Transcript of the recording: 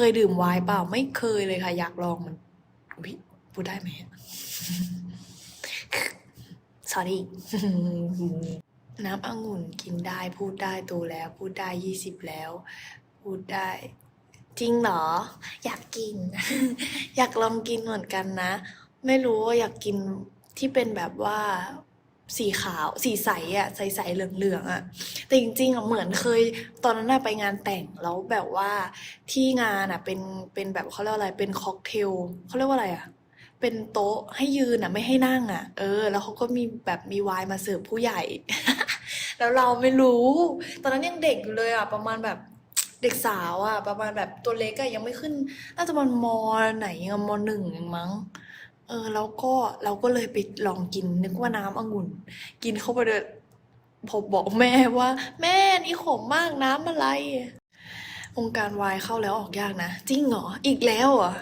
เคยดื่มไวน์เปล่า ไม่เคยเลยค่ะ อยากลองมันอุ๊ยพูดได้ไหม sorry น้ำองุ่นกินได้พูดได้โตแล้ว พูดได้ยี่สิบแล้ว พูดได้ จริงเหรอ อยากกิน อยากลองกินเหมือนกันนะ ไม่รู้ว่าอยากกินที่เป็นแบบว่าสีขาว สีใสอะใสๆเหลืองๆอะ แต่จริงๆอะเหมือนเคยตอนนั้นอะไปงานแต่งแล้วแบบว่าที่งานอะเป็นเป็นแบบเขาเรียกว่าอะไรเป็นค็อกเทลเขาเรียกว่าอะไรอะเป็นโต๊ะให้ยืนอะไม่ให้นั่งอะ เออ แล้วเขาก็มีแบบมีไวน์มาเสิร์ฟผู้ใหญ่ แล้วเราไม่รู้ ตอนนั้นยังเด็กอยู่เลยอะ ประมาณแบบเด็กสาวอะ ประมาณแบบตัวเล็กอะยังไม่ขึ้น น่าจะมันมอไหนอะมหนึ่งเองมั้ง เออ แล้วก็เราก็เลยไปลองกินนึกว่าน้ำองุ่น กินเข้าไปเลย ผมบอกแม่ว่า แม่นี่ขมมากน้ำอะไร องค์การวายเข้าแล้วออกยากนะ จริงเหรอ อีกแล้วเหรอ